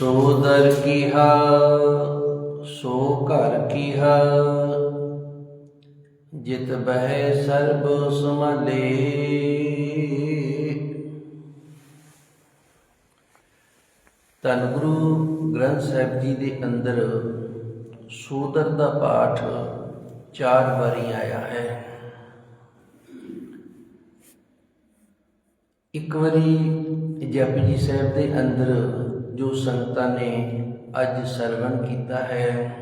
ਸੋ ਦਰ ਕੀਹਾ, ਸੋ ਘਰ ਕੀਹਾ। ਜਿਤ ਬਹਿ ਸਰਬ ਸਮਾਲੇ। ਧੰਨ ਗੁਰੂ ਗ੍ਰੰਥ ਸਾਹਿਬ ਜੀ ਦੇ ਅੰਦਰ ਸੋਦਰ ਦਾ ਪਾਠ ਚਾਰ ਵਾਰੀ ਆਇਆ ਹੈ। ਇੱਕ ਵਾਰੀ ਜਪਜੀ ਜੀ ਸਾਹਿਬ ਦੇ ਅੰਦਰ ਜੋ ਸੰਗਤਾਂ ਨੇ ਅੱਜ ਸਰਵਣ ਕੀਤਾ ਹੈ।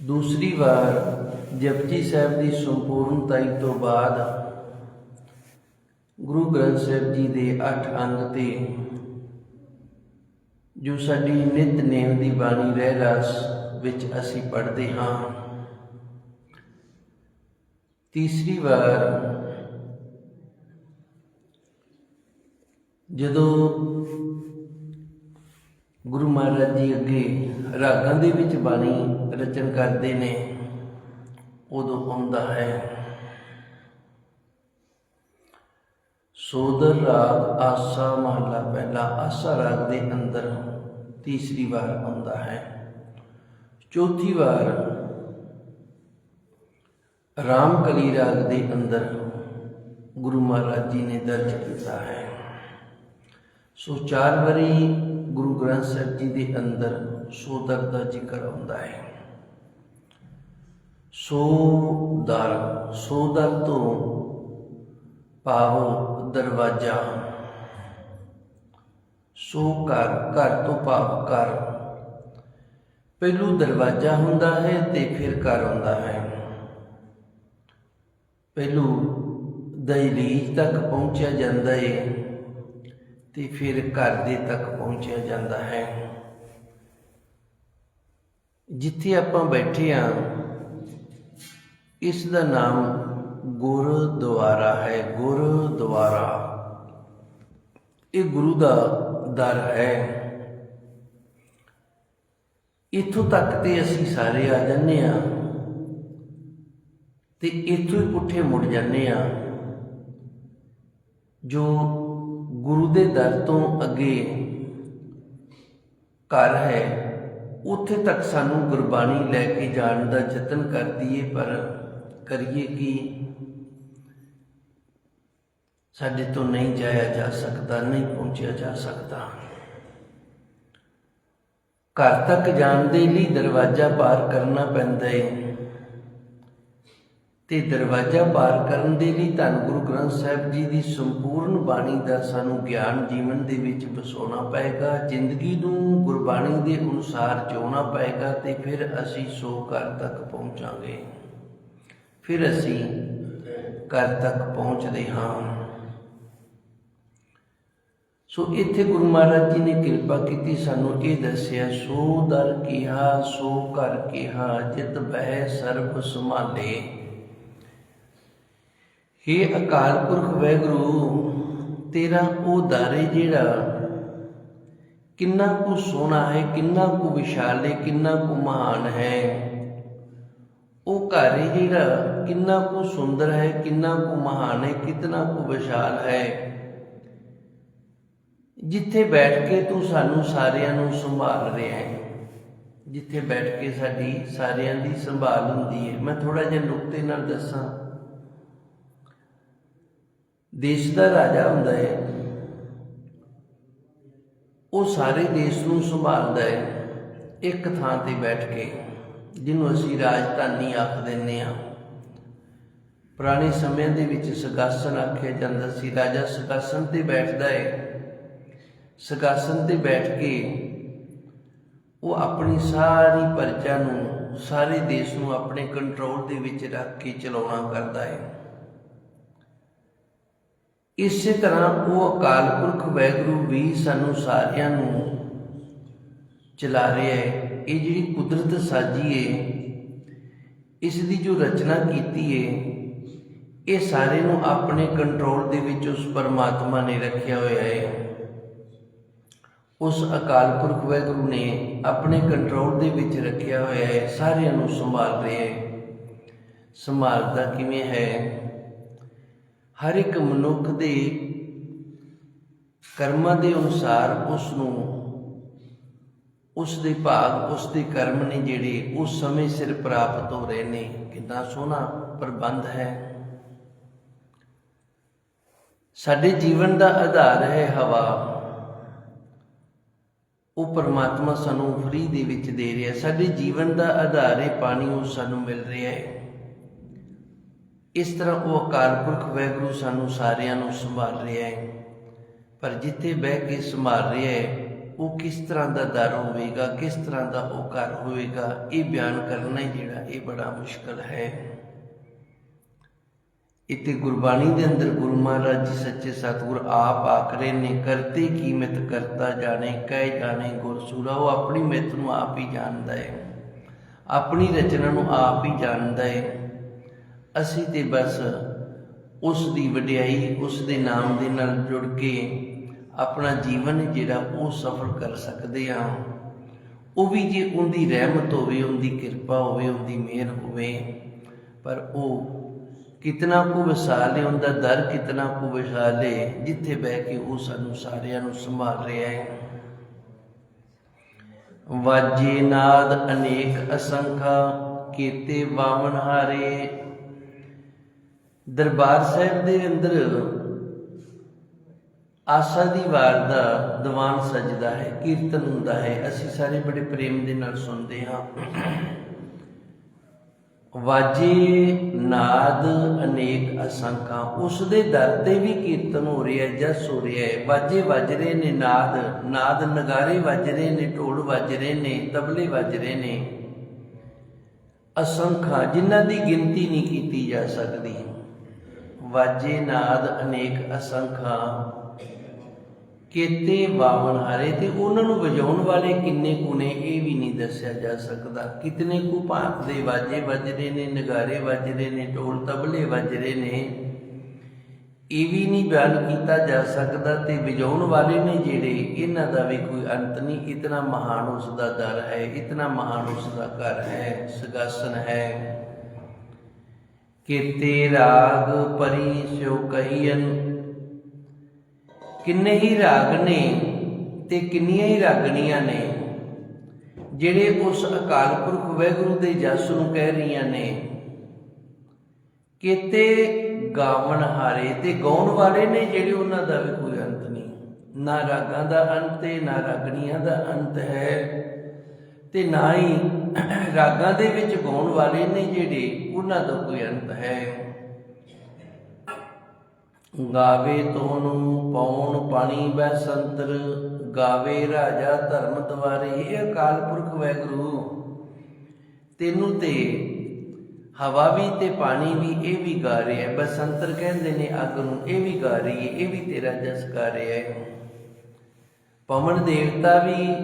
ਦੂਸਰੀ ਵਾਰ ਜਪਜੀ ਸਾਹਿਬ ਦੀ ਸੰਪੂਰਨਤਾਈ ਤੋਂ ਬਾਅਦ ਗੁਰੂ ਗ੍ਰੰਥ ਸਾਹਿਬ ਜੀ ਦੇ 8 ਅੰਗ ਤੇ ਜੋ ਸਾਡੀ ਨਿਤ ਨੇਮ ਦੀ ਬਾਣੀ ਰਹਿ ਰਸ ਵਿੱਚ ਅਸੀਂ ਪੜ੍ਹਦੇ ਹਾਂ। ਤੀਸਰੀ ਵਾਰ ਜਦੋਂ ਗੁਰੂ ਮਹਾਰਾਜ ਜੀ ਅੱਗੇ ਰਾਗਾਂ ਦੇ ਵਿੱਚ ਬਾਣੀ ਰਚਨ ਕਰਦੇ ਨੇ, ਉਦੋਂ ਆਉਂਦਾ ਹੈ। ਸੋਦਰ ਰਾਗ ਆਸਾ ਮਹਲਾ ਪਹਿਲਾ ਆਸਾ ਰਾਗ ਦੇ ਅੰਦਰ ਤੀਸਰੀ ਵਾਰ ਆਉਂਦਾ ਹੈ। ਚੌਥੀ ਵਾਰ ਰਾਮ ਕਲੀ ਰਾਗ ਦੇ ਅੰਦਰ ਗੁਰੂ ਮਹਾਰਾਜ ਜੀ ਨੇ ਦਰਜ ਕੀਤਾ ਹੈ। ਸੋ ਚਾਰ ਵਾਰੀ ਗੁਰੂ ਗ੍ਰੰਥ ਸਾਹਿਬ ਜੀ ਦੇ ਅੰਦਰ ਸੋਦਰ ਦਾ ਜ਼ਿਕਰ ਆਉਂਦਾ ਹੈ। ਸੋ ਦਰ ਸੋਦਰ ਤੋਂ ਭਾਵ ਦਰਵਾਜ਼ਾ। ਸੋ ਘਰ ਘਰ ਤੋਂ ਭਾਵ ਘਰ। ਪਹਿਲੂ ਦਰਵਾਜ਼ਾ ਹੁੰਦਾ ਹੈ ਤੇ ਫਿਰ ਘਰ ਹੁੰਦਾ ਹੈ। ਪਹਿਲੂ ਦਹਿਲੀਜ ਤੱਕ ਪਹੁੰਚਿਆ ਜਾਂਦਾ ਹੈ। ਤੇ ਫਿਰ ਘਰ ਦੇ ਤੱਕ ਪਹੁੰਚਿਆ ਜਾਂਦਾ ਹੈ। ਜਿੱਥੇ ਆਪਾਂ ਬੈਠੇ ਆ ਇਸ ਦਾ ਨਾਮ ਗੁਰਦੁਆਰਾ ਹੈ। ਗੁਰਦੁਆਰਾ, ਇਹ ਗੁਰੂ ਦਾ ਦਰ ਹੈ। ਇਥੋਂ ਤੱਕ ਤੇ ਅਸੀਂ ਸਾਰੇ ਆ ਜੰਨੇ ਆ ਤੇ ਇਥੋਂ ਹੀ ਪੁੱਠੇ ਮੁੜ ਜੰਨੇ ਆ ਜੋ ਗੁਰੂ ਦੇ ਦਰ ਤੋਂ ਅੱਗੇ ਘਰ ਹੈ, ਉੱਥੇ ਤੱਕ ਸਾਨੂੰ ਗੁਰਬਾਣੀ ਲੈ ਕੇ ਜਾਣ ਦਾ ਯਤਨ ਕਰਦੀ ਏ, ਪਰ ਕਰੀਏ ਕਿ? ਸਾਡੇ ਤੋਂ ਨਹੀਂ ਜਾਇਆ ਜਾ ਸਕਦਾ, ਨਹੀਂ ਪਹੁੰਚਿਆ ਜਾ ਸਕਦਾ। ਘਰ ਤੱਕ ਜਾਣ ਦੇ ਲਈ ਦਰਵਾਜ਼ਾ ਪਾਰ ਕਰਨਾ ਪੈਂਦਾ ਏ। ਤੇ ਦਰਵਾਜ਼ਾ ਪਾਰ ਕਰਨ ਦੇ ਲਈ ਧੰਨ ਗੁਰੂ ਗ੍ਰੰਥ ਸਾਹਿਬ ਜੀ ਦੀ ਸੰਪੂਰਨ ਬਾਣੀ ਦਾ ਸਾਨੂੰ ਗਿਆਨ ਜੀਵਨ ਦੇ ਵਿੱਚ ਵਸਾਉਣਾ ਪਏਗਾ, ਜ਼ਿੰਦਗੀ ਨੂੰ ਗੁਰਬਾਣੀ ਦੇ ਅਨੁਸਾਰ ਜਿਉਣਾ ਪਏਗਾ ਤੇ ਫਿਰ ਅਸੀਂ ਸੋ ਘਰ ਤੱਕ ਪਹੁੰਚਾਂਗੇ। ਫਿਰ ਅਸੀਂ ਘਰ ਤੱਕ ਪਹੁੰਚਦੇ ਹਾਂ। ਸੋ ਇੱਥੇ ਗੁਰੂ ਮਹਾਰਾਜ ਜੀ ਨੇ ਕਿਰਪਾ ਕੀਤੀ, ਸਾਨੂੰ ਇਹ ਦੱਸਿਆ, ਸੋ ਦਰ ਕਿਹਾ, ਸੋ ਘਰ ਕਿਹਾ, ਜਿਤ ਬਹਿ ਸਰਬ ਸੰਭਾਲੇ। ਹੇ ਅਕਾਲ ਪੁਰਖ ਵੈਗੁਰੂ, ਤੇਰਾ ਉਹ ਦਾਰੇ ਜਿਹੜਾ ਕਿੰਨਾ ਕੁ ਸੋਹਣਾ ਹੈ, ਕਿੰਨਾ ਕੁ ਵਿਸ਼ਾਲ ਹੈ, ਕਿੰਨਾ ਕੁ ਮਹਾਨ ਹੈ। ਉਹ ਘਰ ਹੈ ਜਿਹੜਾ ਕਿੰਨਾ ਕੁ ਸੁੰਦਰ ਹੈ, ਕਿੰਨਾ ਕੁ ਮਹਾਨ ਹੈ ਕਿੰਨਾ ਕੁ ਵਿਸ਼ਾਲ ਹੈ। ਜਿੱਥੇ ਬੈਠ ਕੇ ਤੂੰ ਸਾਨੂੰ ਸਾਰਿਆਂ ਨੂੰ ਸੰਭਾਲ ਰਿਹਾ ਹੈ, ਜਿੱਥੇ ਬੈਠ ਕੇ ਸਾਡੀ ਸਾਰਿਆਂ ਦੀ ਸੰਭਾਲ ਹੁੰਦੀ ਹੈ। ਮੈਂ ਥੋੜਾ ਜਿਹਾ ਨੁਕਤੇ ਨਾਲ ਦੱਸਾਂ। ਦੇਸ਼ ਦਾ ਰਾਜਾ ਹੁੰਦਾ ਹੈ। ਉਹ ਸਾਰੇ ਦੇਸ਼ ਨੂੰ ਸੰਭਾਲਦਾ ਹੈ, ਇੱਕ ਥਾਂ ਤੇ ਬੈਠ ਕੇ, ਜਿਹਨੂੰ ਅਸੀਂ ਰਾਜਧਾਨੀ ਆਖ ਦਿੰਨੇ ਆ ਪੁਰਾਣੇ ਸਮਿਆਂ ਦੇ ਵਿੱਚ ਸਗਾਸਨ ਆਖਿਆ ਜਾਂਦਾ ਸੀ, ਰਾਜਾ ਸਗਾਸਨ ਤੇ ਬੈਠਦਾ ਹੈ। ਸਗਾਸਨ ਤੇ ਬੈਠ ਕੇ ਉਹ ਆਪਣੀ ਸਾਰੀ ਪਰਜਾ ਨੂੰ, ਸਾਰੇ ਦੇਸ਼ ਨੂੰ ਆਪਣੇ ਕੰਟਰੋਲ ਦੇ ਵਿੱਚ ਰੱਖ ਕੇ ਚਲਾਉਣਾ ਕਰਦਾ ਹੈ। ਇਸੇ ਤਰ੍ਹਾਂ ਉਹ ਅਕਾਲ ਪੁਰਖ ਵੈਗੁਰੂ ਵੀ ਸਾਨੂੰ ਸਾਰਿਆਂ ਨੂੰ ਚਲਾ ਰਿਹਾ ਹੈ। ਇਹ ਜਿਹੜੀ ਕੁਦਰਤ ਸਾਜੀ ਹੈ, ਇਸ ਦੀ ਜੋ ਰਚਨਾ ਕੀਤੀ ਹੈ, ਇਹ ਸਾਰੇ ਨੂੰ ਆਪਣੇ ਕੰਟਰੋਲ ਦੇ ਵਿੱਚ ਉਸ ਪਰਮਾਤਮਾ ਨੇ ਰੱਖਿਆ ਹੋਇਆ ਹੈ। ਉਸ ਅਕਾਲ ਪੁਰਖ ਵੈਗੁਰੂ ਨੇ ਆਪਣੇ ਕੰਟਰੋਲ ਦੇ ਵਿੱਚ ਰੱਖਿਆ ਹੋਇਆ ਹੈ, ਸਾਰਿਆਂ ਨੂੰ ਸੰਭਾਲ ਰਿਹਾ ਹੈ। ਸੰਭਾਲਦਾ ਕਿਵੇਂ ਹੈ? ਹਰ ਇੱਕ ਮਨੁੱਖ ਦੇ ਕਰਮਾਂ ਦੇ ਅਨੁਸਾਰ ਉਸ ਨੂੰ ਉਸ ਦੇ ਭਾਗ ਉਸ ਦੇ ਕਰਮ ਨੇ ਜਿਹੜੇ ਉਸ ਸਮੇਂ ਸਿਰ ਪ੍ਰਾਪਤ ਹੋ ਰਹੇ ਨੇ, ਕਿੰਨਾ ਸੋਹਣਾ ਪ੍ਰਬੰਧ ਹੈ। ਸਾਡੇ ਜੀਵਨ ਦਾ ਆਧਾਰ ਹੈ ਹਵਾ। ਉਹ ਪਰਮਾਤਮਾ ਸਾਨੂੰ ਫਰੀ ਦੇ ਵਿੱਚ ਦੇ ਰਿਹਾ ਸਾਡੇ ਜੀਵਨ ਦਾ ਆਧਾਰ ਹੈ, ਪਾਣੀ ਉਹ ਸਾਨੂੰ ਮਿਲ ਰਿਹਾ ਹੈ। ਇਸ ਤਰ੍ਹਾਂ ਉਹ ਅਕਾਲ ਪੁਰਖ ਵਾਹਿਗੁਰੂ ਸਾਨੂੰ ਸਾਰਿਆਂ ਨੂੰ ਸੰਭਾਲ ਰਿਹਾ ਹੈ। ਪਰ ਜਿੱਥੇ ਬਹਿ ਕੇ ਸੰਭਾਲ ਰਿਹਾ ਹੈ, ਉਹ ਕਿਸ ਤਰ੍ਹਾਂ ਦਾ ਦਰ ਹੋਵੇਗਾ, ਕਿਸ ਤਰ੍ਹਾਂ ਦਾ ਉਹ ਘਰ ਹੋਵੇਗਾ, ਇਹ ਬਿਆਨ ਕਰਨਾ ਹੀ ਜਿਹੜਾ ਇਹ ਬੜਾ ਮੁਸ਼ਕਲ ਹੈ। ਇਤੇ ਗੁਰਬਾਣੀ ਦੇ ਅੰਦਰ ਗੁਰੂ ਮਹਾਰਾਜ ਜੀ ਸੱਚੇ ਸਤਿਗੁਰ ਆਪ ਆਖਰੇ ਨੇ, ਕਰਤੇ ਕੀਮਤ ਕਰਤਾ ਜਾਣੇ, ਕਹਿ ਜਾਣੇ ਗੁਰਸੂਰਾ ਉਹ ਆਪਣੀ ਮਿਤ ਨੂੰ ਆਪ ਹੀ ਜਾਣਦਾ ਹੈ। ਆਪਣੀ ਰਚਨਾ ਨੂੰ ਆਪ ਹੀ ਜਾਣਦਾ ਹੈ। ਅਸੀਂ ਤੇ ਬਸ ਉਸ ਦੀ ਵਡਿਆਈ, ਉਸ ਦੇ ਨਾਮ ਦੇ ਨਾਲ ਜੁੜ ਕੇ ਆਪਣਾ ਜੀਵਨ ਜਿਹੜਾ ਉਹ ਸਫਲ ਕਰ ਸਕਦੇ ਹਾਂ। ਉਹ ਵੀ ਜੇ ਉਹਦੀ ਰਹਿਮਤ ਹੋਵੇ, ਉਹਦੀ ਕਿਰਪਾ ਹੋਵੇ, ਉਹਦੀ ਮਿਹਰ ਹੋਵੇ, ਪਰ ਉਹ ਕਿਤਨਾ ਕੁ ਵਿਸਾਲੇ ਉਹਦਾ ਦਰ ਕਿਤਨਾ ਕੁ ਵਿਸਾਲੇ ਜਿੱਥੇ ਬਹਿ ਕੇ ਉਹ ਸਾਨੂੰ ਸਾਰਿਆਂ ਨੂੰ ਸੰਭਾਲ ਰਿਹਾ ਹੈ। ਵਾਜੇ ਨਾਦ ਅਨੇਕ ਅਸੰਖਾ, ਕੀਤੇ ਵਾਮਨ ਹਾਰੇ ਦਰਬਾਰ ਸਾਹਿਬ ਦੇ ਅੰਦਰ ਆਸਾ ਦੀ ਵਾਰ ਦਾ ਦੀਵਾਨ ਸਜਦਾ ਹੈ, ਕੀਰਤਨ ਹੁੰਦਾ ਹੈ। ਅਸੀਂ ਸਾਰੇ ਬੜੇ ਪ੍ਰੇਮ ਦੇ ਨਾਲ ਸੁਣਦੇ ਹਾਂ। ਵਾਜੇ ਨਾਦ ਅਨੇਕ ਅਸੰਖਾਂ, ਉਸ ਦੇ ਦਰ ਤੇ ਵੀ ਕੀਰਤਨ ਹੋ ਰਿਹਾ ਹੈ, ਜਸ ਹੋ ਰਿਹਾ ਹੈ। ਵਾਜੇ ਵੱਜ ਰਹੇ ਨੇ ਨਾਦ ਨਾਦ ਨਗਾਰੇ ਵੱਜ ਰਹੇ ਨੇ, ਢੋਲ ਵੱਜ ਰਹੇ ਨੇ, ਤਬਲੇ ਵੱਜ ਰਹੇ ਨੇ। ਅਸੰਖਾਂ ਜਿਨ੍ਹਾਂ ਦੀ ਗਿਣਤੀ ਨਹੀਂ ਕੀਤੀ ਜਾ ਸਕਦੀ। ਵਾਜੇ ਨਾਦ ਅਨੇਕ ਅਸੰਖਾਂ। ਕੀਤੇ ਬਾਵਨ ਹਾਰੇ ਤੇ ਉਹਨਾਂ ਨੂੰ ਵਜਾਉਣ ਵਾਲੇ ਕਿੰਨੇ ਕੁ ਨੇ ਇਹ ਵੀ ਨਹੀਂ ਦੱਸਿਆ ਜਾ ਸਕਦਾ। ਕਿਤਨੇ ਕੁ ਭਾਂਤ ਦੇ ਵਾਜੇ ਵੱਜਦੇ ਨੇ, ਨਗਾਰੇ ਵੱਜਦੇ ਨੇ, ਢੋਲ ਤਬਲੇ ਵੱਜਦੇ ਨੇ, ਇਹ ਵੀ ਨਹੀਂ ਬਿਆਨ ਕੀਤਾ ਜਾ ਸਕਦਾ ਤੇ ਵਜਾਉਣ ਵਾਲੇ ਨੇ ਜਿਹੜੇ, ਇਹਨਾਂ ਦਾ ਵੀ ਕੋਈ ਅੰਤ ਨਹੀਂ। ਇਤਨਾ ਮਹਾਨ ਉਸ ਦਾ ਦਰ ਹੈ, ਇਤਨਾ ਮਹਾਨ ਉਸ ਦਾ ਘਰ ਹੈ, ਸਗਾਸਨ ਹੈ। ਕੀਤੇ ਰਾਗ ਪਰੀ ਸਿਓ ਕਹੀਨ ਕਿੰਨੇ ਹੀ ਰਾਗ ਨੇ ਤੇ ਕਿੰਨੀਆਂ ਹੀ ਰਾਗਣੀਆਂ ਨੇ, ਜਿਹੜੇ ਉਸ ਅਕਾਲ ਪੁਰਖ ਵਾਹਿਗੁਰੂ ਦੇ ਜਸ ਨੂੰ ਕਹਿ ਰਹੀਆਂ ਨੇ। ਕਿਤੇ ਗਾਵਣ ਹਾਰੇ ਤੇ ਗਾਉਣ ਵਾਲੇ ਨੇ ਜਿਹੜੇ ਉਹਨਾਂ ਦਾ ਵੀ ਕੋਈ ਅੰਤ ਨਹੀਂ। ਨਾ ਰਾਗਾਂ ਦਾ ਅੰਤ ਹੈ ਨਾ ਰਾਗਣੀਆਂ ਦਾ ਅੰਤ ਹੈ। ਤੇ ਨਾ ਹੀ ਰਾਗਾਂ ਦੇ ਵਿੱਚ ਗਾਉਣ ਵਾਲੇ ਨੇ ਜਿਹੜੇ, ਉਹਨਾਂ ਦਾ ਕੋਈ ਅੰਤ ਹੈ? ਗਾਵੇ ਤੋਨੂੰ ਪੌਣ ਪਾਣੀ ਬੈ ਸੰਤਰ, ਗਾਵੇ ਰਾਜਾ ਧਰਮ ਦਵਾਰੇ ਇਹ ਅਕਾਲ ਪੁਰਖ ਵੈਗੁਰੂ। ਤੈਨੂੰ ਤੇ ਹਵਾ ਵੀ ਤੇ ਪਾਣੀ ਵੀ ਇਹ ਵੀ ਗਾ ਰਿਹਾ ਹੈ। ਬਸੰਤਰ ਕਹਿੰਦੇ ਨੇ, ਅੱਗ ਨੂੰ ਇਹ ਵੀ ਗਾ ਰਹੀ ਹੈ, ਇਹ ਵੀ ਤੇਰਾ ਜਸ ਗਾ ਰਿਹਾ ਹੈ। ਪਵਨ ਦੇਵਤਾ ਵੀ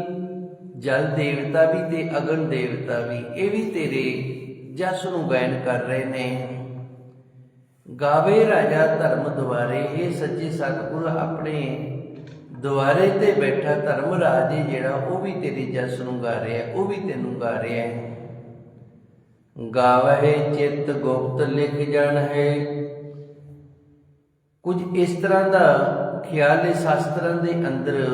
ਜਲ ਦੇਵਤਾ ਵੀ ਤੇ ਅਗਨ ਦੇਵਤਾ ਵੀ, ਇਹ ਵੀ ਤੇਰੇ ਜਸ ਨੂੰ ਗਾਇਨ ਕਰ ਰਹੇ ਨੇ। ਗਾਵੇ ਰਾਜਾ ਧਰਮ ਦੁਆਰੇ, ਇਹ ਸੱਚੇ ਸਤਿਗੁਰ ਆਪਣੇ ਦੁਆਰੇ ਤੇ ਬੈਠਾ ਧਰਮ ਰਾਜ ਜਿਹੜਾ ਉਹ ਵੀ ਤੇਰੀ ਜਸ ਨੂੰ ਗਾ ਰਿਹਾ ਉਹ ਵੀ ਤੈਨੂੰ ਗਾ ਰਿਹਾ ਹੈ। ਗਾਵਹਿ ਚਿੱਤ ਗੁਪਤ ਲਿਖ ਜਨ ਹੈ। ਕੁਝ ਇਸ ਤਰ੍ਹਾਂ ਦਾ ਖਿਆਲ ਹੈ, ਸ਼ਾਸਤਰਾਂ ਦੇ ਅੰਦਰ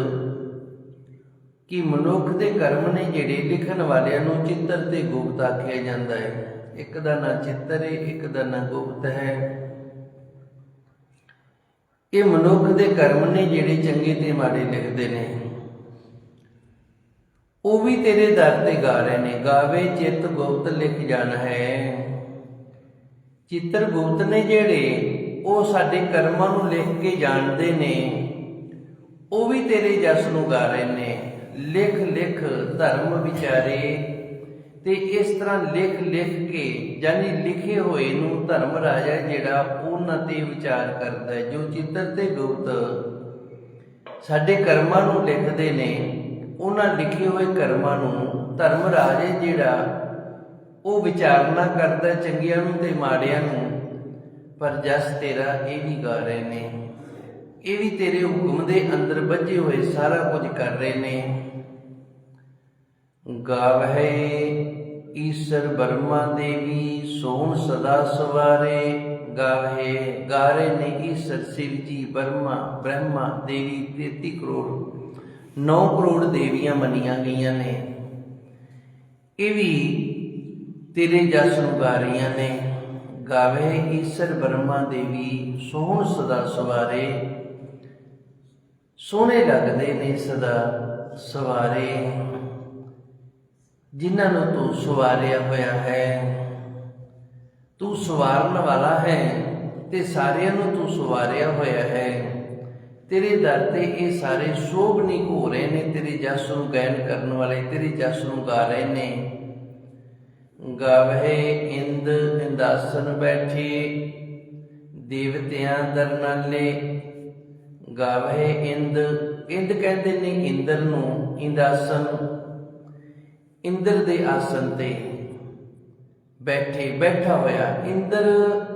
ਕਿ ਮਨੁੱਖ ਦੇ ਕਰਮ ਨੇ ਜਿਹੜੇ ਲਿਖਣ ਵਾਲਿਆਂ ਨੂੰ ਚਿੱਤਰ ਤੇ ਗੁਪਤ ਆਖਿਆ ਜਾਂਦਾ ਹੈ। ਇੱਕ ਦਾ ਨਾਂ ਚਿੱਤਰ ਹੈ, ਇੱਕ ਦਾ ਨਾਂ ਗੁਪਤ ਹੈ। ਇਹ ਮਨੁੱਖ ਦੇ ਕਰਮ ਨੇ ਜਿਹੜੇ ਚੰਗੇ ਤੇ ਮਾੜੇ ਲਿਖਦੇ ਨੇ। ਉਹ ਵੀ ਤੇਰੇ ਦਰ ਤੇ ਗਾ ਰਹੇ ਨੇ। ਗਾਵੇ, ਚਿੱਤ ਗੁਪਤ ਲਿਖ ਜਾਣ ਹੈ। ਚਿੱਤਰ ਗੁਪਤ ਨੇ ਜਿਹੜੇ ਉਹ ਸਾਡੇ ਕਰਮਾਂ ਨੂੰ ਲਿਖ ਕੇ ਜਾਣਦੇ ਨੇ। ਉਹ ਵੀ ਤੇਰੇ ਜਸ ਨੂੰ ਗਾ ਰਹੇ ਨੇ। ਲਿਖ ਲਿਖ ਧਰਮ ਵਿਚਾਰੇ। ਤੇ ਇਸ ਤਰ੍ਹਾਂ ਲਿਖ ਲਿਖ ਕੇ ਯਾਨੀ ਲਿਖੇ ਹੋਏ ਨੂੰ ਧਰਮ ਰਾਜਾ ਜਿਹੜਾ ਉਹਨਾਂ ਤੇ ਵਿਚਾਰ ਕਰਦਾ ਹੈ, ਜੋ ਚਿੱਤਰ ਤੇ ਗੁਪਤ ਸਾਡੇ ਕਰਮਾਂ ਨੂੰ ਲਿਖਦੇ ਨੇ, ਉਹਨਾਂ ਲਿਖੇ ਹੋਏ ਕਰਮਾਂ ਨੂੰ ਧਰਮ ਰਾਜੇ ਜਿਹੜਾ ਉਹ ਵਿਚਾਰਨਾ ਕਰਦਾ ਚੰਗਿਆਂ ਨੂੰ ਤੇ ਮਾੜਿਆਂ ਨੂੰ। ਪਰ ਜਸ ਤੇਰਾ ਇਹ ਵੀ ਗਾ ਰਹੇ ਨੇ, ਇਹ ਵੀ ਤੇਰੇ ਹੁਕਮ ਦੇ ਅੰਦਰ ਬੱਝੇ ਹੋਏ ਸਾਰਾ ਕੁਝ ਕਰ ਰਹੇ ਨੇ। ਗਾਵਹਿ ਈਸ਼ਰ ਬਰਮਾ ਦੇਵੀ ਸੋਹਣ ਸਦਾ ਸਵਾਰੇ। ਗਾਵੇ ਗਾ ਨੇ ਈਸ਼ਰ ਸ਼ਿਵ ਜੀ, ਬਰਮਾ, ਬ੍ਰਹਮਾ ਦੇਵੀ 33 ਕਰੋੜ। 9 ਕਰੋੜ ਦੇਵੀਆਂ ਮੰਨੀਆਂ ਗਈਆਂ ਨੇ। ਇਹ ਵੀ ਤੇਰੇ ਜਸ ਨੂੰ ਗਾ ਰਹੀਆਂ ਨੇ। ਗਾਵੇ ਈਸ਼ਰ ਬਰਮਾ ਦੇਵੀ ਸੋਹਣ ਸਦਾ ਸਵਾਰੇ। ਸੋਹਣੇ ਲੱਗਦੇ ਨੇ ਸਦਾ ਸਵਾਰੇ। ਜਿਨ੍ਹਾਂ ਨੂੰ ਤੂੰ ਸਵਾਰਿਆ ਹੋਇਆ ਹੈ। ਤੂੰ ਸਵਾਰਨ ਵਾਲਾ ਹੈ ਤੇ ਸਾਰਿਆਂ ਨੂੰ ਤੂੰ ਸਵਾਰਿਆ ਹੋਇਆ ਹੈ। ਤੇਰੇ ਦਰ ਤੇ ਇਹ ਸਾਰੇ ਸ਼ੋਭਨੀ ਹੋ ਰਹੇ ਨੇ, ਤੇਰੇ ਜਸ ਨੂੰ ਗਾਇਨ ਕਰਨ ਵਾਲੇ, ਤੇਰੇ ਜਸ ਨੂੰ ਗਾ ਰਹੇ ਨੇ। ਗਾਵੇ ਇੰਦ ਇੰਦਾਸਨ ਬੈਠੇ, ਦੇਵਤਿਆਂ ਦਰਨਾਲੇ ਗਾਵੇ ਇੰਦ ਇੰਦ ਕਹਿੰਦੇ ਨੇ ਇੰਦਰ ਨੂੰ, ਇੰਦਾਸਨ। ਇੰਦਰ ਦੇ ਆਸਨ ਤੇ ਬੈਠੇ, ਬੈਠਾ ਹੋਇਆ। ਇੰਦਰ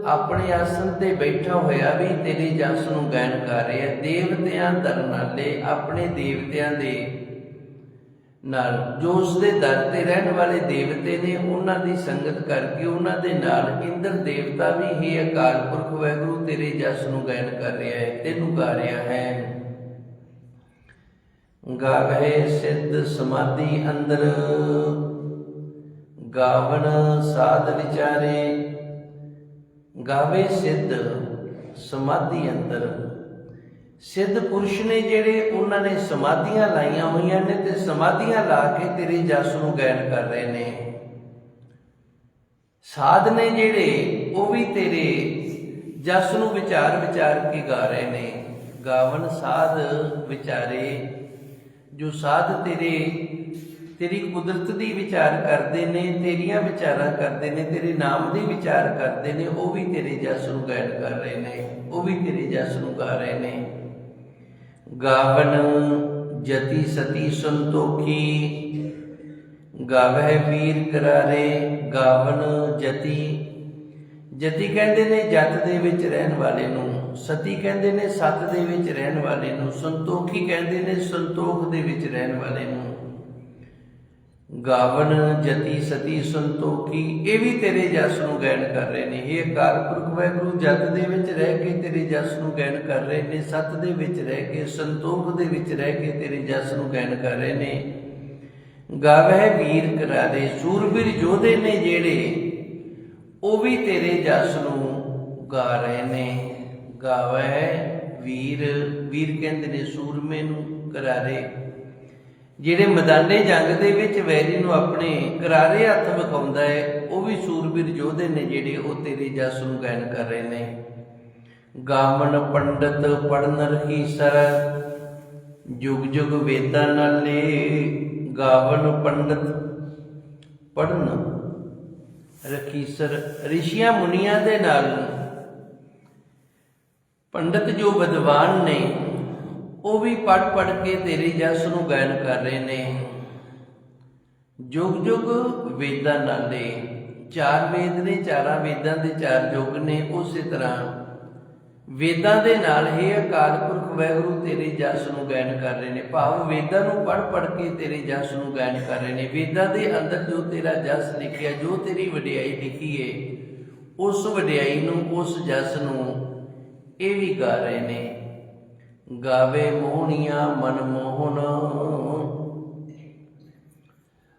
ਆਪਣੇ ਆਸਨ ਤੇ ਬੈਠਾ ਹੋਇਆ ਵੀ ਤੇਰੇ ਜਸ ਨੂੰ ਗਾਇਨ ਕਰ ਰਿਹਾ। ਦੇਵਤਿਆਂ ਦਰਨਾਲੇ ਆਪਣੇ ਦੇਵਤਿਆਂ ਦੇ ਨਾਲ, ਜੋ ਉਸ ਦੇ ਦਰ ਤੇ ਰਹਿਣ ਵਾਲੇ ਦੇਵਤੇ ਨੇ, ਉਹਨਾਂ ਦੀ ਸੰਗਤ ਕਰਕੇ ਉਹਨਾਂ ਦੇ ਨਾਲ ਇੰਦਰ ਦੇਵਤਾ ਵੀ ਹੀ ਅਕਾਲ ਪੁਰਖ ਵਾਹਿਗੁਰੂ ਤੇਰੇ ਜਸ ਨੂੰ ਗਾਇਨ ਕਰ ਰਿਹਾ ਹੈ, ਤੈਨੂੰ ਗਾ ਰਿਹਾ ਹੈ। ਗਾਵੇ ਸਿੱਧ ਸਮਾਧੀ ਅੰਦਰ। ਗਾਵਣ ਸਾਧ ਵਿਚਾਰੇ, ਗਾਵੇ ਸਿੱਧ ਸਮਾਧੀ ਅੰਦਰ। ਸਿੱਧ ਪੁਰਸ਼ ਨੇ ਜਿਹੜੇ ਉਹਨਾਂ ਨੇ ਸਮਾਧੀਆਂ ਲਾਈਆਂ ਹੋਈਆਂ ਨੇ ਤੇ ਸਮਾਧੀਆਂ ਲਾ ਕੇ ਤੇਰੇ ਜਸ ਨੂੰ ਗਾਇਨ ਕਰ ਰਹੇ ਨੇ। ਸਾਧ ਨੇ ਜਿਹੜੇ, ਉਹ ਵੀ ਤੇਰੇ ਜਸ ਨੂੰ ਵਿਚਾਰ ਵਿਚਾਰ ਕੇ ਗਾ ਰਹੇ ਨੇ। ਗਾਵਨ ਸਾਧ ਵਿਚਾਰੇ ਜੋ ਸਾਧ ਤੇਰੇ, ਤੇਰੀ ਕੁਦਰਤ ਦੀ ਵਿਚਾਰ ਕਰਦੇ ਨੇ, ਤੇਰੀਆਂ ਵਿਚਾਰਾਂ ਕਰਦੇ ਨੇ, ਤੇਰੇ ਨਾਮ ਦੀ ਵਿਚਾਰ ਕਰਦੇ ਨੇ, ਉਹ ਵੀ ਤੇਰੇ ਜਸ ਨੂੰ ਗਾਇਨ ਕਰ ਰਹੇ ਨੇ, ਉਹ ਵੀ ਤੇਰੇ ਜਸ ਨੂੰ ਗਾ ਰਹੇ ਨੇ। ਗਾਵਨ ਜਤੀ ਸਤੀ ਸੰਤੋਖੀ, ਗਾਵਹਿ ਵੀਰ ਕਰਾਰੇ, ਗਾਵਨ ਜਤੀ। ਜਤੀ ਕਹਿੰਦੇ ਨੇ ਜਤ ਦੇ ਵਿੱਚ ਰਹਿਣ ਵਾਲੇ ਨੂੰ। ਸਤੀ ਕਹਿੰਦੇ ਨੇ, ਸਤ ਦੇ ਵਿੱਚ ਰਹਿਣ ਵਾਲੇ ਨੂੰ, ਸੰਤੋਖੀ ਕਹਿੰਦੇ ਨੇ, ਸੰਤੋਖ ਦੇ ਵਿੱਚ ਰਹਿਣ ਵਾਲੇ ਨੂੰ। ਗਾਵਨ ਜਤੀ ਸਤੀ ਸੰਤੋਖੀ, ਇਹ ਵੀ ਤੇਰੇ ਜਸ ਨੂੰ ਗਾਇਨ ਕਰ ਰਹੇ ਨੇ। ਇਹ ਅਕਾਲ ਪੁਰਖ ਵਾਹਿਗੁਰੂ, ਜਤ ਦੇ ਵਿੱਚ ਰਹਿ ਕੇ ਤੇਰੇ ਜਸ ਨੂੰ ਗਾਇਨ ਕਰ ਰਹੇ ਨੇ, ਸਤ ਦੇ ਵਿੱਚ ਰਹਿ ਕੇ, ਸੰਤੋਖ ਦੇ ਵਿੱਚ ਰਹਿ ਕੇ ਤੇਰੇ ਜਸ ਨੂੰ ਗਾਇਨ ਕਰ ਰਹੇ ਨੇ। ਗਾਵੇ ਵੀਰ ਕਰਾਰੇ, ਸੂਰਬੀਰ ਯੋਧੇ ਨੇ ਜਿਹੜੇ, ਉਹ ਵੀ ਤੇਰੇ ਜਸ ਨੂੰ ਗਾ ਰਹੇ ਨੇ। ਗਾਵੇ ਵੀਰ ਵੀਰ ਕਹਿੰਦੇ ਨੇ, ਸੂਰਮੇ ਨੂੰ ਕਰਾਰੇ। ਜਿਹੜੇ ਮੈਦਾਨੇ ਜੰਗ ਦੇ ਵਿੱਚ ਵੈਰੀ ਨੂੰ ਆਪਣੇ ਕਰਾਰੇ ਹੱਥ ਵਿਖਾਉਂਦਾ ਹੈ, ਉਹ ਵੀ ਸੂਰਬੀਰ ਯੋਧੇ ਨੇ ਜਿਹੜੇ ਉਹ ਤੇਰੇ ਜਸ ਨੂੰ ਗਾਇਨ ਕਰ ਰਹੇ ਨੇ। ਗਾਮਨ ਪੰਡਤ ਪੜਨ ਰਹੀ ਸਰ, ਜੁਗ ਜੁਗ ਵੇਦਾਂ ਨਾਲੇ ਗਾਵਨ ਪੰਡਤ ਪੜਨ ਰਖੀ ਸਰ, ਰਿਸ਼ੀਆਂ ਮੁਨੀਆਂ ਦੇ ਨਾਲ ਪੰਡਤ ਜੋ ਵਿਦਵਾਨ ਨੇ, ਉਹ ਵੀ ਪੜ ਪੜ ਕੇ ਤੇਰੇ ਜਸ ਨੂੰ ਗਾਇਨ ਕਰ ਰਹੇ ਨੇ। ਜੁਗ ਜੁਗ ਵੇਦਾਂ ਨਾਲੇ, ਚਾਰ ਵੇਦ ਨੇ ਚਾਰਾਂ ਵੇਦਾਂ ਦੇ ਚਾਰ ਯੁਗ ਨੇ, ਉਸੇ ਤਰ੍ਹਾਂ ਵੇਦਾਂ ਦੇ ਨਾਲ ਹੀ ਅਕਾਲ ਪੁਰਖ ਵਾਹਿਗੁਰੂ ਤੇਰੇ ਜਸ ਨੂੰ ਗਾਇਨ ਕਰ ਰਹੇ ਨੇ। ਭਾਵ ਵੇਦਾਂ ਨੂੰ ਪੜ ਪੜ ਕੇ ਤੇਰੇ ਜਸ ਨੂੰ ਗਾਇਨ ਕਰ ਰਹੇ ਨੇ। ਵੇਦਾਂ ਦੇ ਅੰਦਰ ਜੋ ਤੇਰਾ ਜਸ ਲਿਖਿਆ, ਜੋ ਤੇਰੀ ਵਡਿਆਈ ਲਿਖੀ ਏ, ਉਸ ਵਡਿਆਈ ਨੂੰ, ਉਸ ਜਸ ਨੂੰ ਇਹ ਵੀ ਗਾ ਰਹੇ ਨੇ। ਗਾਵੇ ਮੋਹਣੀਆਂ ਮਨਮੋਹਨ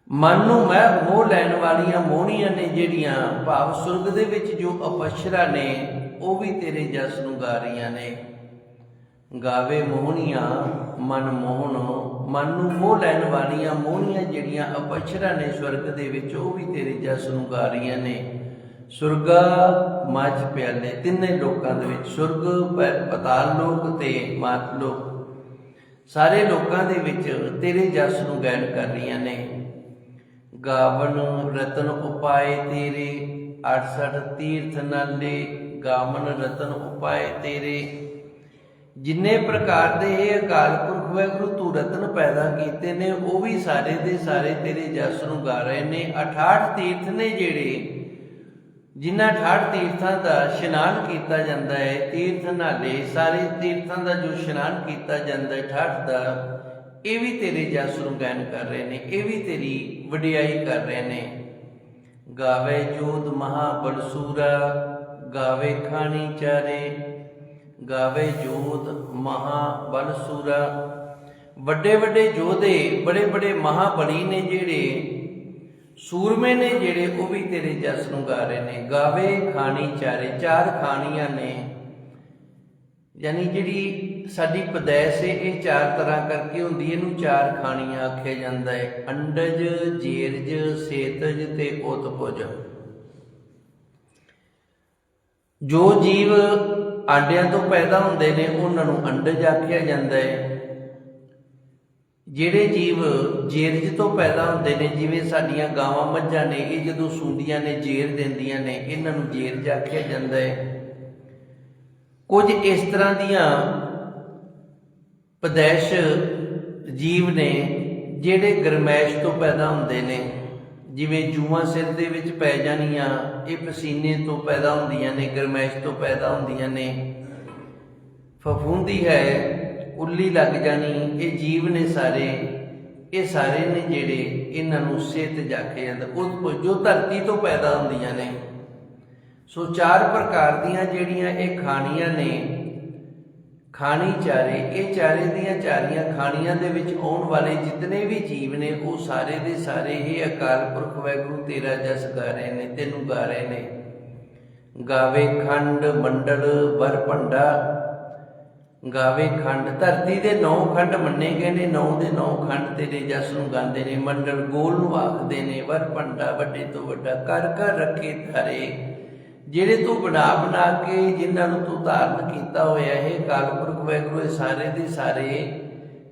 ਮਨ ਨੂੰ ਮੈਂ ਮੋਹ ਲੈਣ ਵਾਲੀਆਂ ਮੋਹਣੀਆਂ ਨੇ ਜਿਹੜੀਆਂ ਭਾਵ ਸੁਰਗ ਦੇ ਵਿੱਚ ਜੋ ਅਪਸ਼ਰਾ ਨੇ, ਉਹ ਵੀ ਤੇਰੇ ਜਸ ਨੂੰ ਗਾ ਰਹੀਆਂ ਨੇ। ਗਾਵੇ ਮੋਹਣੀਆਂ ਮਨ ਮੋਹਨ ਮਨ ਨੂੰ ਮੋਹ ਲੈਣ ਵਾਲੀਆਂ ਮੋਹਣੀਆਂ ਜਿਹੜੀਆਂ ਅਪਸ਼ਰਾ ਨੇ ਸਵਰਗ ਦੇ ਵਿੱਚ, ਉਹ ਵੀ ਤੇਰੇ ਜਸ ਨੂੰ ਗਾ ਰਹੀਆਂ ਨੇ। ਸੁਰਗਾ ਮੱਝ ਪਿਆਲੇ, ਤਿੰਨੇ ਲੋਕਾਂ ਦੇ ਵਿੱਚ ਸੁਰਗ ਪਤਾਲ ਲੋਕ ਤੇ ਮਾਤ ਲੋਕ। ਸਾਰੇ ਲੋਕਾਂ ਦੇ ਵਿੱਚ ਤੇਰੇ ਜਸ ਨੂੰ ਗਾਇਨ ਕਰ ਰਹੀਆਂ ਨੇ। ਗਾਵਨ ਰਤਨ ਉਪਾਏ ਤੇਰੇ 68 ਤੀਰਥ ਨਾਲੇ ਗਾਵਨ ਰਤਨ ਉਪਾਏ ਤੇਰੇ। ਜਿੰਨੇ ਪ੍ਰਕਾਰ ਦੇ ਇਹ ਅਕਾਲ ਪੁਰਖ ਵਾਹਿਗੁਰੂ ਤੂੰ ਰਤਨ ਪੈਦਾ ਕੀਤੇ ਨੇ, ਉਹ ਵੀ ਸਾਰੇ ਦੇ ਸਾਰੇ ਤੇਰੇ ਜਸ ਨੂੰ ਗਾ ਰਹੇ ਨੇ। 68 ਤੀਰਥ ਨੇ ਜਿਹੜੇ ਜਿਨ੍ਹਾਂ 68 ਤੀਰਥਾਂ ਦਾ ਇਸ਼ਨਾਨ ਕੀਤਾ ਜਾਂਦਾ ਹੈ, ਤੀਰਥ ਨਾਲੇ ਸਾਰੇ ਤੀਰਥਾਂ ਦਾ ਜੋ ਇਸ਼ਨਾਨ ਕੀਤਾ ਜਾਂਦਾ ਹੈ 68 ਦਾ, ਇਹ ਵੀ ਤੇਰੇ ਜਸ ਨੂੰ ਗਾਇਨ ਕਰ ਰਹੇ ਨੇ, ਇਹ ਵੀ ਤੇਰੀ ਵਡਿਆਈ ਕਰ ਰਹੇ ਨੇ। ਗਾਵੇ ਜੋਤ ਮਹਾ ਬਲਸੂਰਾ, ਗਾਵੇ ਖਾਣੀ ਚਾਰੇ, ਗਾਵੇ ਜੋਤ ਮਹਾ ਬਲਸੂਰਾ। ਵੱਡੇ ਵੱਡੇ ਯੋਧੇ ਬੜੇ ਬੜੇ ਮਹਾਬਲੀ ਨੇ ਜਿਹੜੇ ਸੂਰਮੇ ਨੇ ਜਿਹੜੇ ਉਹ ਵੀ ਤੇਰੇ ਜਸ ਨੂੰ ਗਾ ਰਹੇ ਨੇ, ਗਾਵੇ ਖਾਣੀ ਚਾਰੇ, ਚਾਰ ਖਾਣੀਆਂ ਨੇ। ਯਾਨੀ ਜਿਹੜੀ ਸਾਡੀ ਪਦੈਸ ਹੈ ਇਹ ਚਾਰ ਤਰ੍ਹਾਂ ਕਰਕੇ ਹੁੰਦੀ ਇਹਨੂੰ ਚਾਰ ਖਾਣੀਆਂ ਆਖਿਆ ਜਾਂਦਾ ਹੈ। ਅੰਡਜ, ਜੀਰਜ, ਸੇਤਜ ਤੇ ਉਤਪੁਜ। ਜੋ ਜੀਵ ਆਂਡਿਆਂ ਤੋਂ ਪੈਦਾ ਹੁੰਦੇ ਨੇ, ਉਹਨਾਂ ਨੂੰ ਅੰਡਜ ਆਖਿਆ ਜਾਂਦਾ ਹੈ। ਜਿਹੜੇ ਜੀਵ ਜੇਰਜ ਤੋਂ ਪੈਦਾ ਹੁੰਦੇ ਨੇ, ਜਿਵੇਂ ਸਾਡੀਆਂ ਗਾਵਾਂ ਮੱਝਾਂ ਨੇ, ਇਹ ਜਦੋਂ ਸੂੰਦੀਆਂ ਨੇ ਜੇਰ ਦਿੰਦੀਆਂ ਨੇ, ਇਹਨਾਂ ਨੂੰ ਜੇਰਜ ਆਖਿਆ ਜਾਂਦਾ ਹੈ। ਕੁਝ ਇਸ ਤਰ੍ਹਾਂ ਦੀਆਂ ਪਦੈਸ਼ ਜੀਵ ਨੇ, ਜਿਹੜੇ ਗਰਮੈਸ਼ ਤੋਂ ਪੈਦਾ ਹੁੰਦੇ ਨੇ, ਜਿਵੇਂ ਜੂਆਂ ਸਿਰ ਦੇ ਵਿੱਚ ਪੈ ਜਾਣੀਆਂ, ਇਹ ਪਸੀਨੇ ਤੋਂ ਪੈਦਾ ਹੁੰਦੀਆਂ ਨੇ, ਗਰਮੈਸ਼ ਤੋਂ ਪੈਦਾ ਹੁੰਦੀਆਂ ਨੇ। ਫਫੂੰਦੀ ਹੈ ਉੱਲੀ ਲੱਗ ਜਾਣੀ, ਇਹ ਜੀਵ ਨੇ ਸਾਰੇ, ਇਹ ਸਾਰੇ ਨੇ ਜਿਹੜੇ ਇਹਨਾਂ ਨੂੰ ਸਿਹਤ ਜਾਕੇ ਜਾਂਦਾ, ਉਹ ਜੋ ਧਰਤੀ ਤੋਂ ਪੈਦਾ ਹੁੰਦੀਆਂ ਨੇ। ਸੋ ਚਾਰ ਪ੍ਰਕਾਰ ਦੀਆਂ ਜਿਹੜੀਆਂ ਇਹ ਖਾਣੀਆਂ ਨੇ, ਖਾਣੀ ਚਾਰੇ, ਇਹ ਚਾਰੇ ਦੀਆਂ ਚਾਰੀਆਂ ਖਾਣੀਆਂ ਦੇ ਵਿੱਚ ਆਉਣ ਵਾਲੇ ਜਿਤਨੇ ਵੀ ਜੀਵ ਨੇ, ਉਹ ਸਾਰੇ ਦੇ ਸਾਰੇ ਹੀ ਅਕਾਲ ਪੁਰਖ ਵਾਹਿਗੁਰੂ ਤੇਰਾ ਜਸ ਗਾ ਰਹੇ ਨੇ, ਤੈਨੂੰ ਗਾ ਰਹੇ ਨੇ। ਗਾਵੇ ਖੰਡ, ਮੰਡਲ, ਵਰ ਭੰਡਾ ਗਾਵੇ ਖੰਡ, ਧਰਤੀ ਦੇ ਨੌ ਖੰਡ ਮੰਨੇ ਗਏ ਨੇ, ਨੌ ਦੇ ਨੌ ਖੰਡ ਤੇਰੇ ਜਸ ਨੂੰ ਗਾਉਂਦੇ ਨੇ, ਮੰਡਲ ਗੋਲ ਨੂੰ ਆਖਦੇ ਨੇ, ਵਰ ਭੰਡਾ ਵੱਡੇ ਤੋਂ ਵੱਡਾ ਕਰ ਕਰ ਰੱਖੇ ਧਾਰੇ। ਜਿਹੜੇ ਤੂੰ ਬਣਾ ਬਣਾ ਕੇ, ਜਿਨ੍ਹਾਂ ਨੂੰ ਤੂੰ ਧਾਰਨ ਕੀਤਾ ਹੋਇਆ, ਹੈ ਕਾਲਪੁਰਖ ਵੈਗੁਰੂ ਇਹ ਸਾਰੇ ਦੇ ਸਾਰੇ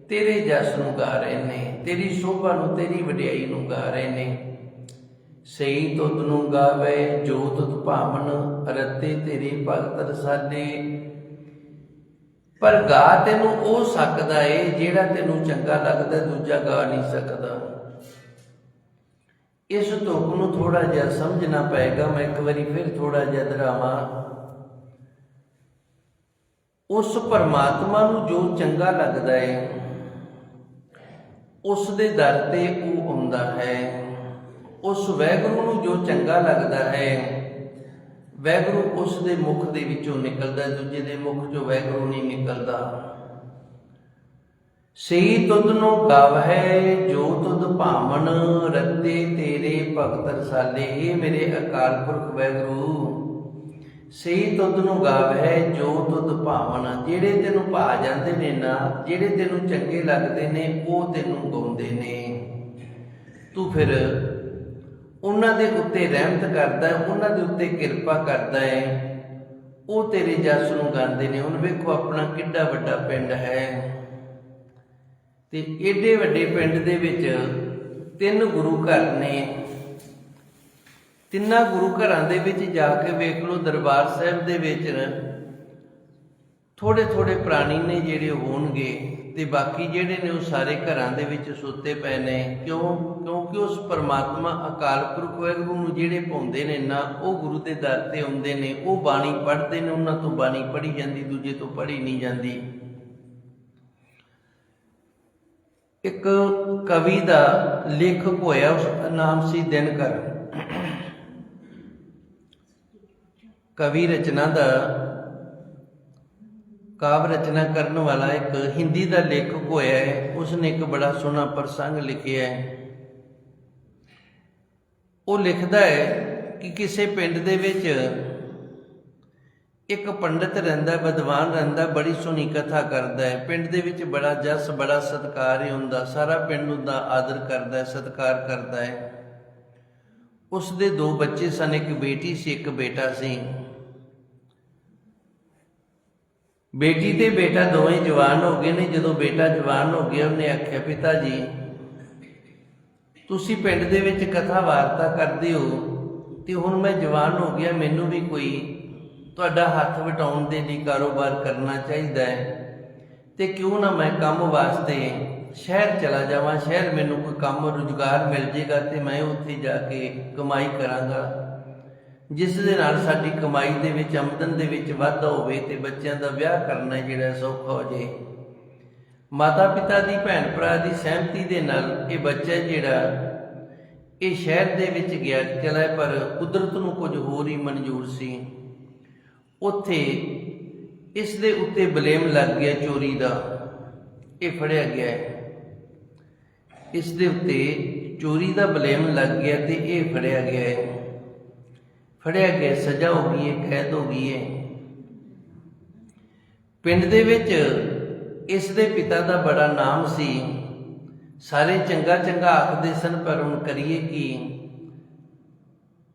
ਤੇਰੇ ਜਸ ਨੂੰ ਗਾ ਰਹੇ ਨੇ, ਤੇਰੀ ਸ਼ੋਭਾ ਨੂੰ, ਤੇਰੀ ਵਡਿਆਈ ਨੂੰ ਗਾ ਰਹੇ ਨੇ। ਸਹੀ ਤੁਧ ਨੂੰ ਗਾਵੇ ਜੋ ਤੁਧ ਭਾਵਨ, ਰਤੇ ਤੇਰੇ ਭਗਤ ਰਸਾਲੇ। ਪਰ ਗਾ ਤੈਨੂੰ ਉਹ ਸਕਦਾ ਏ ਜਿਹੜਾ ਤੈਨੂੰ ਚੰਗਾ ਲੱਗਦਾ, ਦੂਜਾ ਗਾ ਨਹੀਂ ਸਕਦਾ। ਇਸ ਤੁਕ ਨੂੰ ਥੋੜਾ ਜਿਹਾ ਸਮਝਣਾ ਪਏਗਾ। ਮੈਂ ਇੱਕ ਵਾਰੀ ਫਿਰ ਥੋੜਾ ਜਿਹਾ ਦਰਾਵਾਂ। ਉਸ ਪਰਮਾਤਮਾ ਨੂੰ ਜੋ ਚੰਗਾ ਲੱਗਦਾ ਏ, ਉਸ ਦੇ ਦਰ ਤੇ ਉਹ ਆਉਂਦਾ ਹੈ। ਉਸ ਵੈਗੁਰੂ ਨੂੰ ਜੋ ਚੰਗਾ ਲੱਗਦਾ ਹੈ ਵੈਗੁਰੂ ਉਸ ਦੇ ਮੁਖ ਦੇ ਵਿੱਚੋਂ ਨਿਕਲਦਾ, ਦੂਜੇ ਦੇ ਮੁਖ ਚੋਂ ਵੈਗਰੂ ਨਹੀਂ ਨਿਕਲਦਾ। ਸਹੀ ਤੁਧ ਨੂੰ ਗਾਵਹਿ, ਜੋ ਤੁਧ ਭਾਵਨ ਰੱਤੇ ਤੇਰੇ ਭਗਤ ਰਸਾਲੇ ਇਹ ਮੇਰੇ ਅਕਾਲ ਪੁਰਖ ਵੈਗੁਰੂ। ਸਹੀ ਤੁਧ ਨੂੰ ਗਾਵਹਿ, ਜੋ ਤੁਧ ਭਾਵਨ, ਜਿਹੜੇ ਤੈਨੂੰ ਭਾ ਜਾਂਦੇ ਨੇ ਨਾ, ਜਿਹੜੇ ਤੈਨੂੰ ਚੰਗੇ ਲੱਗਦੇ ਨੇ, ਉਹ ਤੈਨੂੰ ਗਾਉਂਦੇ ਨੇ। ਤੂੰ ਫਿਰ ਉਹਨਾਂ ਦੇ ਉੱਤੇ ਰਹਿਮਤ ਕਰਦਾ ਹੈ, ਉਹਨਾਂ ਦੇ ਉੱਤੇ ਕਿਰਪਾ ਕਰਦਾ ਹੈ। ਉਹ ਤੇਰੇ ਜਸ ਨੂੰ ਗਾਉਂਦੇ ਨੇ। ਹੁਣ ਵੇਖੋ, ਆਪਣਾ ਕਿੱਡਾ ਵੱਡਾ ਪਿੰਡ ਹੈ। ਤੇ ਏਡੇ ਵੱਡੇ ਪਿੰਡ ਦੇ ਵਿੱਚ ਤਿੰਨ ਗੁਰੂ ਘਰ ਨੇ। ਤਿੰਨਾਂ ਗੁਰੂ ਘਰਾਂ ਦੇ ਵਿੱਚ ਜਾ ਕੇ ਵੇਖ ਲਓ, ਦਰਬਾਰ ਸਾਹਿਬ ਦੇ ਵਿੱਚ ਥੋੜੇ ਥੋੜੇ ਪ੍ਰਾਣੀ ਨੇ ਜਿਹੜੇ ਹੋਣਗੇ। ਤੇ ਬਾਕੀ ਜਿਹੜੇ ਨੇ ਉਹ ਸਾਰੇ ਘਰਾਂ ਦੇ ਵਿੱਚ ਸੁੱਤੇ ਪਏ ਨੇ, ਕਿਉਂ? ਕਿਉਂਕਿ ਉਸ ਪਰਮਾਤਮਾ ਅਕਾਲ ਪੁਰਖ ਵਾਹਿਗੁਰੂ ਨੂੰ ਜਿਹੜੇ ਪਾਉਂਦੇ ਨੇ ਨਾ, ਉਹ ਗੁਰੂ ਦੇ ਦਰ ਤੇ ਆਉਂਦੇ ਨੇ, ਉਹ ਬਾਣੀ ਪੜ੍ਹਦੇ ਨੇ, ਉਹਨਾਂ ਤੋਂ ਬਾਣੀ ਪੜ੍ਹੀ ਜਾਂਦੀ, ਦੂਜੇ ਤੋਂ ਪੜ੍ਹੀ ਨਹੀਂ ਜਾਂਦੀ। ਇੱਕ ਕਵੀ ਦਾ ਲੇਖਕ ਹੋਇਆ, ਉਸ ਦਾ ਨਾਮ ਸੀ ਦਿਨਕਰ। ਕਵੀ ਰਚਨਾ ਦਾ ਕਾਵ ਰਚਨਾ ਕਰਨ ਵਾਲਾ ਇੱਕ ਹਿੰਦੀ ਦਾ ਲੇਖਕ ਹੋਇਆ ਹੈ। ਉਸਨੇ ਇੱਕ ਬੜਾ ਸੋਹਣਾ ਪ੍ਰਸੰਗ ਲਿਖਿਆ ਹੈ। ਉਹ ਲਿਖਦਾ ਹੈ ਕਿ ਕਿਸੇ ਪਿੰਡ ਦੇ ਵਿੱਚ ਇੱਕ ਪੰਡਤ ਰਹਿੰਦਾ, ਵਿਦਵਾਨ ਰਹਿੰਦਾ, ਬੜੀ ਸੋਹਣੀ ਕਥਾ ਕਰਦਾ ਹੈ। ਪਿੰਡ ਦੇ ਵਿੱਚ ਬੜਾ ਜਸ, ਬੜਾ ਸਤਕਾਰ ਹੀ ਹੁੰਦਾ। ਸਾਰਾ ਪਿੰਡ ਉਹਦਾ ਆਦਰ ਕਰਦਾ ਹੈ, ਸਤਕਾਰ ਕਰਦਾ ਹੈ। ਉਸ ਦੇ ਦੋ ਬੱਚੇ ਸਨ, ਇੱਕ ਬੇਟੀ ਸੀ, ਇੱਕ ਬੇਟਾ ਸੀ। ਬੇਟੀ ਤੇ ਬੇਟਾ ਦੋਵੇਂ ਜਵਾਨ ਹੋ ਗਏ ਨੇ। ਜਦੋਂ ਬੇਟਾ ਜਵਾਨ ਹੋ ਗਿਆ, ਉਹਨੇ ਆਖਿਆ, ਪਿਤਾ ਜੀ, ਤੁਸੀਂ ਪਿੰਡ ਦੇ ਵਿੱਚ ਕਥਾ ਵਾਰਤਾ ਕਰਦੇ ਹੋ ਤੇ ਹੁਣ ਮੈਂ ਜਵਾਨ ਹੋ ਗਿਆ, ਮੈਨੂੰ ਵੀ ਕੋਈ ਤੁਹਾਡਾ ਹੱਥ ਵਟਾਉਣ ਦੇ ਲਈ ਕਾਰੋਬਾਰ ਕਰਨਾ ਚਾਹੀਦਾ ਹੈ ਤੇ ਕਿਉਂ ਨਾ ਮੈਂ ਕੰਮ ਵਾਸਤੇ ਸ਼ਹਿਰ ਚਲਾ ਜਾਵਾਂ। ਸ਼ਹਿਰ ਮੈਨੂੰ ਕੋਈ ਕੰਮ, ਰੁਜ਼ਗਾਰ ਮਿਲ ਜੇਗਾ ਤੇ ਮੈਂ ਉੱਥੇ ਜਾ ਕੇ ਕਮਾਈ ਕਰਾਂਗਾ। ਜਿਸ ਦੇ ਨਾਲ ਸਾਡੀ ਕਮਾਈ ਦੇ ਵਿੱਚ, ਆਮਦਨ ਦੇ ਵਿੱਚ ਵਾਧਾ ਹੋਵੇ ਤੇ ਬੱਚਿਆਂ ਦਾ ਵਿਆਹ ਕਰਨਾ ਜਿਹੜਾ ਸੌਖਾ ਹੋ ਜੇ ਮਾਤਾ ਪਿਤਾ ਦੀ ਭੈਣ ਭਰਾ ਦੀ ਸਹਿਮਤੀ ਦੇ ਨਾਲ ਇਹ ਬੱਚਾ ਜਿਹੜਾ, ਇਹ ਸ਼ਹਿਰ ਦੇ ਵਿੱਚ ਗਿਆ, ਚਲਾ ਪਰ ਕੁਦਰਤ ਨੂੰ ਕੁਝ ਹੋਰ ਹੀ ਮਨਜ਼ੂਰ ਸੀ। ਉੱਥੇ ਇਸ ਦੇ ਉੱਤੇ ਬਲੇਮ ਲੱਗ ਗਿਆ ਚੋਰੀ ਦਾ। ਇਹ ਫੜਿਆ ਗਿਆ ਹੈ। ਇਸ ਦੇ ਉੱਤੇ ਚੋਰੀ ਦਾ ਬਲੇਮ ਲੱਗ ਗਿਆ ਤੇ ਇਹ ਫੜਿਆ ਗਿਆ ਹੈ। ਫੜਿਆ ਗਿਆ, ਸਜ਼ਾ ਹੋ ਗਈ ਹੈ ਕੈਦ ਹੋ ਗਈ ਹੈ ਪਿੰਡ ਦੇ ਵਿੱਚ ਇਸ ਦੇ ਪਿਤਾ ਦਾ ਬੜਾ ਨਾਮ ਸੀ। ਸਾਰੇ ਚੰਗਾ ਚੰਗਾ ਆਖਦੇ ਸਨ, ਪਰ ਹੁਣ ਕਰੀਏ ਕੀ?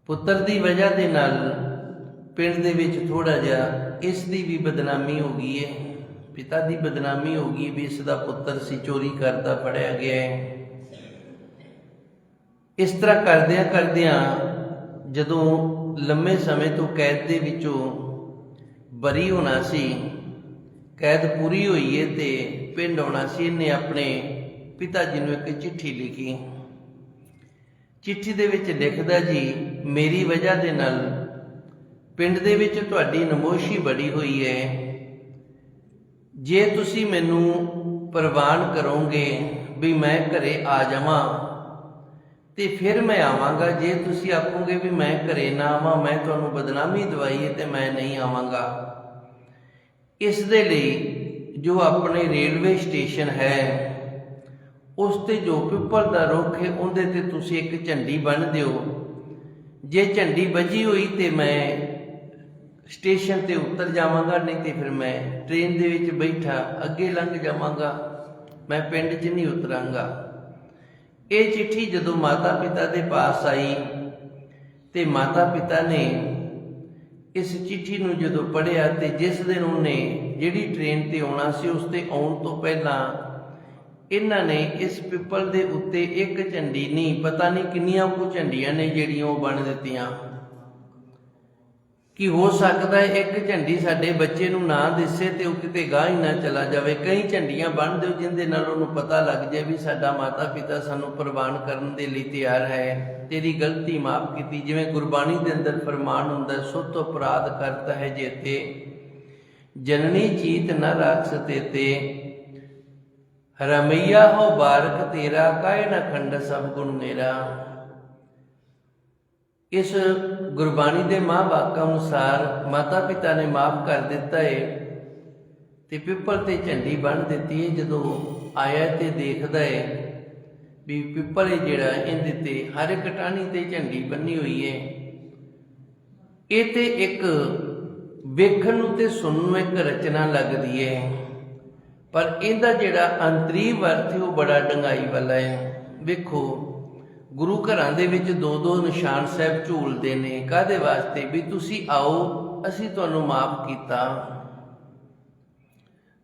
ਪੁੱਤਰ ਦੀ ਵਜ੍ਹਾ ਦੇ ਨਾਲ ਪਿੰਡ ਦੇ ਵਿੱਚ ਥੋੜਾ ਜਿਹਾ ਇਸ ਦੀ ਵੀ ਬਦਨਾਮੀ ਹੋ ਗਈ ਹੈ ਪਿਤਾ ਦੀ ਬਦਨਾਮੀ ਹੋ ਗਈ ਵੀ ਇਸ ਦਾ ਪੁੱਤਰ ਸੀ, ਚੋਰੀ ਕਰਦਾ ਫੜਿਆ ਗਿਆ ਹੈ ਇਸ ਤਰ੍ਹਾਂ ਕਰਦਿਆਂ ਕਰਦਿਆਂ ਜਦੋਂ ਲੰਮੇ ਸਮੇਂ ਤੋਂ ਕੈਦ ਦੇ ਵਿੱਚੋਂ ਬਰੀ ਹੋਣਾ ਸੀ। ਕੈਦ ਪੂਰੀ ਹੋਈ ਹੈ ਤੇ ਪਿੰਡ ਆਉਣਾ ਸੀ। ਇਹਨੇ ਆਪਣੇ ਪਿਤਾ ਜੀ ਨੂੰ ਇੱਕ ਚਿੱਠੀ ਲਿਖੀ। ਚਿੱਠੀ ਦੇ ਵਿੱਚ ਲਿਖਦਾ ਜੀ, ਮੇਰੀ ਵਜ੍ਹਾ ਦੇ ਨਾਲ ਪਿੰਡ ਦੇ ਵਿੱਚ ਤੁਹਾਡੀ ਨਮੋਸ਼ੀ ਬੜੀ ਹੋਈ ਹੈ ਜੇ ਤੁਸੀਂ ਮੈਨੂੰ ਪ੍ਰਵਾਨ ਕਰੋਗੇ ਵੀ ਮੈਂ ਘਰੇ ਆ ਜਾਵਾਂ ਤੇ ਫਿਰ ਮੈਂ ਆਵਾਂਗਾ। ਜੇ ਤੁਸੀਂ ਆਖੋਗੇ ਵੀ ਮੈਂ ਘਰੇ ਨਾ ਆਵਾਂ, ਮੈਂ ਤੁਹਾਨੂੰ ਬਦਨਾਮੀ ਦਵਾਈ ਹੈ ਤੇ ਮੈਂ ਨਹੀਂ ਆਵਾਂਗਾ। ਇਸ ਦੇ ਲਈ ਜੋ ਆਪਣੇ ਰੇਲਵੇ ਸਟੇਸ਼ਨ ਹੈ, ਉਸ ਤੇ ਜੋ ਪਿੱਪਲ ਦਾ ਰੁੱਖ ਹੈ, ਉਹਦੇ ਤੇ ਤੁਸੀਂ ਇੱਕ ਝੰਡੀ ਬੰਨ੍ਹ ਦਿਓ। ਜੇ ਝੰਡੀ ਵੱਜੀ ਹੋਈ ਤੇ ਮੈਂ ਸਟੇਸ਼ਨ ਤੇ ਉਤਰ ਜਾਵਾਂਗਾ, ਨਹੀਂ ਤੇ ਫਿਰ ਮੈਂ ਟ੍ਰੇਨ ਦੇ ਵਿੱਚ ਬੈਠਾ ਅੱਗੇ ਲੰਘ ਜਾਵਾਂਗਾ। ਮੈਂ ਪਿੰਡ 'ਚ ਨਹੀਂ ਉਤਰਾਂਗਾ। ਇਹ ਚਿੱਠੀ ਜਦੋਂ ਮਾਤਾ ਪਿਤਾ ਦੇ ਪਾਸ ਆਈ ਤੇ ਮਾਤਾ ਪਿਤਾ ਨੇ ਇਸ ਚਿੱਠੀ ਨੂੰ ਜਦੋਂ ਪੜ੍ਹਿਆ ਤੇ ਜਿਸ ਦਿਨ ਉਹਨੇ ਜਿਹੜੀ ਟ੍ਰੇਨ ਤੇ ਆਉਣਾ ਸੀ ਉਸ ਤੇ ਆਉਣ ਤੋਂ ਪਹਿਲਾਂ ਇਹਨਾਂ ਨੇ ਇਸ ਪਿੱਪਲ ਦੇ ਉੱਤੇ ਇੱਕ ਝੰਡੀ ਨਹੀਂ, ਪਤਾ ਨਹੀਂ ਕਿੰਨੀਆਂ ਕੁ ਝੰਡੀਆਂ ਨੇ ਜਿਹੜੀਆਂ ਉਹ ਬਣ ਦਿੱਤੀਆਂ। ਕਿ ਹੋ ਸਕਦਾ ਹੈ ਇੱਕ ਝੰਡੀ ਸਾਡੇ ਬੱਚੇ ਨੂੰ ਨਾ ਦਿਸੇ ਤੇ ਉਹ ਕਿਤੇ ਗਾਹ ਹੀ ਨਾ ਚਲਾ ਜਾਵੇ। ਕਈ ਝੰਡੀਆਂ ਬੰਨ ਦਿਓ ਜਿੰਦੇ ਨਾਲ ਉਹਨੂੰ ਪਤਾ ਲੱਗ ਜਾਏ ਵੀ ਸਾਡਾ ਮਾਤਾ ਪਿਤਾ ਸਾਨੂੰ ਪ੍ਰਵਾਨ ਕਰਨ ਦੇ ਲਈ ਤਿਆਰ ਹੈ। ਤੇਰੀ ਗਲਤੀ ਮਾਫ ਕੀਤੀ। ਜਿਵੇਂ ਗੁਰਬਾਣੀ ਦੇ ਅੰਦਰ ਫਰਮਾਨ ਹੁੰਦਾ ਸੁੱਤ ਅਪਰਾਧ ਕਰਤਾ ਹੈ ਜੇਤੇ, ਜਨਨੀ ਚੀਤ ਨ ਰਾਖਸ ਸਤੇ ਤੇ ਰਮਈਆ ਹੋ ਬਾਰਕ ਤੇਰਾ ਕਾਇ ਨ ਖੰਡ ਸਭ ਗੁਣ ਮੇਰਾ। ਇਸ ਗੁਰਬਾਣੀ ਦੇ ਮਾਂ ਵਾਕਾਂ ਅਨੁਸਾਰ ਮਾਤਾ ਪਿਤਾ ਨੇ ਮਾਫ ਕਰ ਦਿੱਤਾ ਹੈ ਤੇ ਪਿੱਪਲ ਤੇ ਝੰਡੀ ਬੰਨ ਦਿੱਤੀ ਹੈ ਜਦੋਂ ਆਇਆ ਤੇ ਦੇਖਦਾ ਹੈ ਵੀ ਪਿੱਪਲ ਹੈ ਜਿਹੜਾ, ਇਹਦੇ ਤੇ ਹਰ ਇੱਕ ਟਾਹਣੀ ਤੇ ਝੰਡੀ ਬੰਨੀ ਹੋਈ ਹੈ ਇਹ ਤੇ ਇੱਕ ਵੇਖਣ ਨੂੰ ਤੇ ਸੁਣਨ ਨੂੰ ਇੱਕ ਰਚਨਾ ਲੱਗਦੀ ਹੈ ਪਰ ਇਹਦਾ ਜਿਹੜਾ ਅੰਤਰੀਵ ਅਰਥ ਹੈ ਉਹ ਬੜਾ ਡੰਗਾਈ ਵਾਲਾ ਹੈ ਵੇਖੋ ਗੁਰੂ ਘਰਾਂ ਦੇ ਵਿੱਚ ਦੋ ਦੋ ਨਿਸ਼ਾਨ ਸਾਹਿਬ ਝੂਲਦੇ ਨੇ ਕਾਦੇ ਵਾਸਤੇ? ਵੀ ਤੁਸੀਂ ਆਓ, ਅਸੀਂ ਤੁਹਾਨੂੰ ਮਾਫ ਕੀਤਾ।